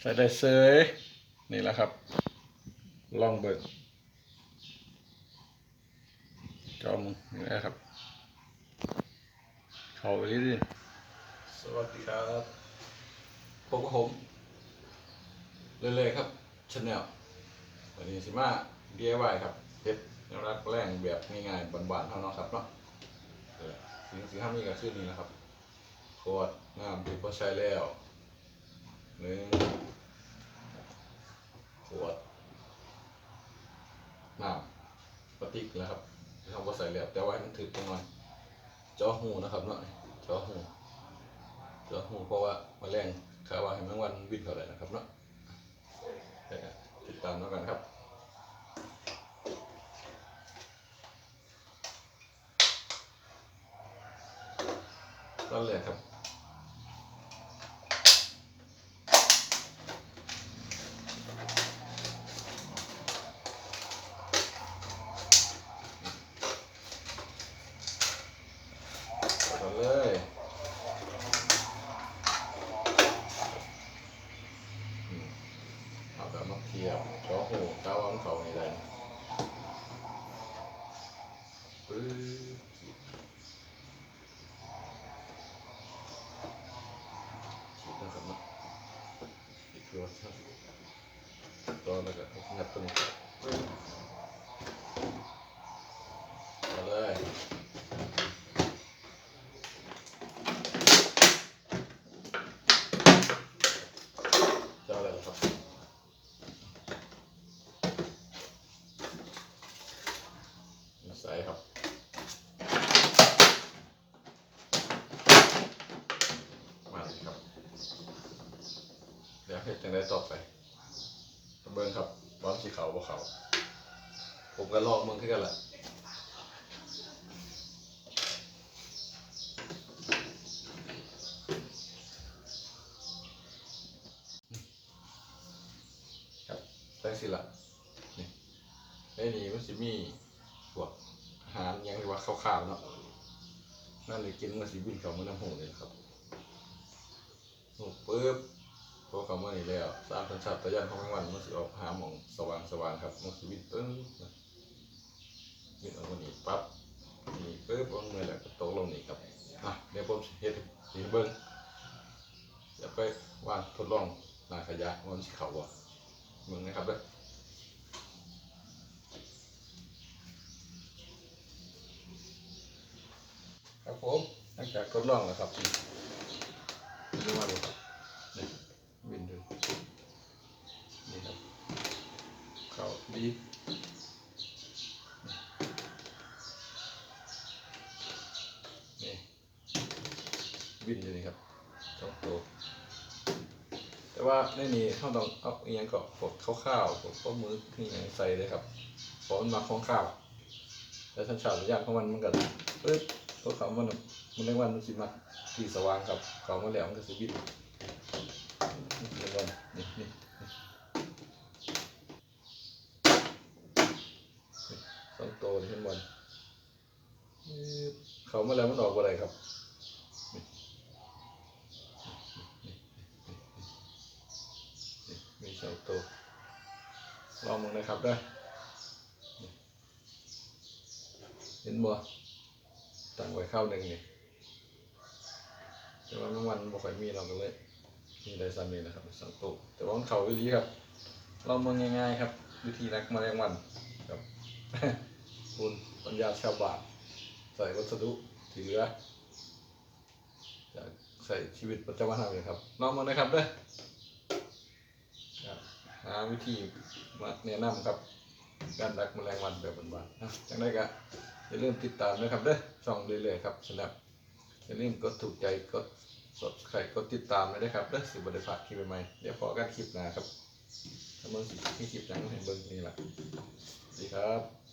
ใส่ได้เซยนี่แหละครับลองเบิกจอมึงนี่แหละครับ เขาไปดิสวัสดีครับพบกับผมเรื่อยๆครับชาแนลวันนี้สิมา DIY ครับเฮ็ดแนวรักแรงแบบง่ายๆบานๆเท่านั้นครับเนาะสิ่งที่ทำนี่ก็คือนี่แหละครับขวดน้ำที่พอใช้แล้ว หนึ่งขวดน้ำปฏิกนะครับที่เขาก็ใส่แล้วแต่ว่ามันถึกจังหน่อยจอหูนะครับเนาะจอหูจอหูเพราะว่ามาแรงคาว่าให้แมงวันบินเข้าได้นะครับเนาะติดตามแล้วกันครับตอนแรกครับ ตอนเลยอืมเอาแบบ มาเทียบจ้อหูก้าวันเขาในได้ปึ๊บฉีดนะครับนะอีกตัวครับตัวแล้วก็งัดตรงนี้เอาเลยเจ้าอะไรล่ะครับใส่ครับ มาเลยครับ เดี๋ยวเฮ็ด จังได้ต่อไปเบิ่งครับว่าสิเขาบ่เขาผมก็ลอกมึงคือกันละครับจังสิล่ะนี่ในนี้มันสิมีพวกอาหารยังที่ว่าข้าวๆเนาะนั่นเลยกินมันสิบินเขามาน้ำหูเลยครับหูปึ๊บ พวกเขาเมื่อนี้แล้วสร้างสัญชาตญาณของแมงวันมันสิออกหาหมองสว่างสว่างครับมันสิวิ่งตึ้งนะวิ่งออกมานี่ปั๊บนี่ปึ๊บวางมือแล้วก็ตกลงนี่ครับอะเดี๋ยวผมเฮ็ดสีเบิ้งเดี๋ยวไปวางทดลองหนาขยะมันสิเขาบ่มึงนะครับเด้อครับผมหลังจากทดลองแล้วครับดูมาดูครับ นี่วินดูนี่ครับ เขาดีนี่วินอยู่นี่ครับสองตัวแต่ว่าในนี้เขาต้องเอาอหยังก็พวกข้าวๆพวกข้าวมือนี่อหยังใส่เลยครับพราะมันมาของข้าวแต่สัญชาตญาณของมันมันก็ปึ๊บตัวเขามันมันเรียกว่ามันสิมาที่สว่างครับเขามาแล้วมันก็สิบินก่อนนี่นี่นี่สองตัวนี่ขึ้นบนนี่ เขามาแล้วมันออกอะไรครับนี่นี่นี่นี่มีสองตัวลองมึงนะครับได้เห็นบ่ตั้งไว้ข้าวหนึ่งนี่แต่ว่าเมื่อวันบ่ค่อยมีเราก็เลยมีได้ซ้ำนี่นะครับสองตัวแต่ว่ามันเข่าวิธีครับเราเมืองง่ายๆครับ วิธีรักแมลงวันครับคุณปัญญาชาวบ้าน ใส่วัสดุที่เหลือจากใส่ชีวิตประจำวันเราเลยครับลองมาเลยครับเด้อหาวิธีมาแนะนำครับการรักแมลงวันแบบบ้านๆนะจังได้ก็อย่าลืมติดตามนะครับเด้อช่องเรื่อยๆครับสำหรับอย่าลืมกดถูกใจกดสดใครกดติดตามเลยนะครับเด้อสิบริษัทคลิปใหม่ๆเดี๋ยวพอกันคลิปหน้าครับถ้าเมื่อสิมีคลิปหยังให้เบิ่งนี่แหละสวัสดีครับ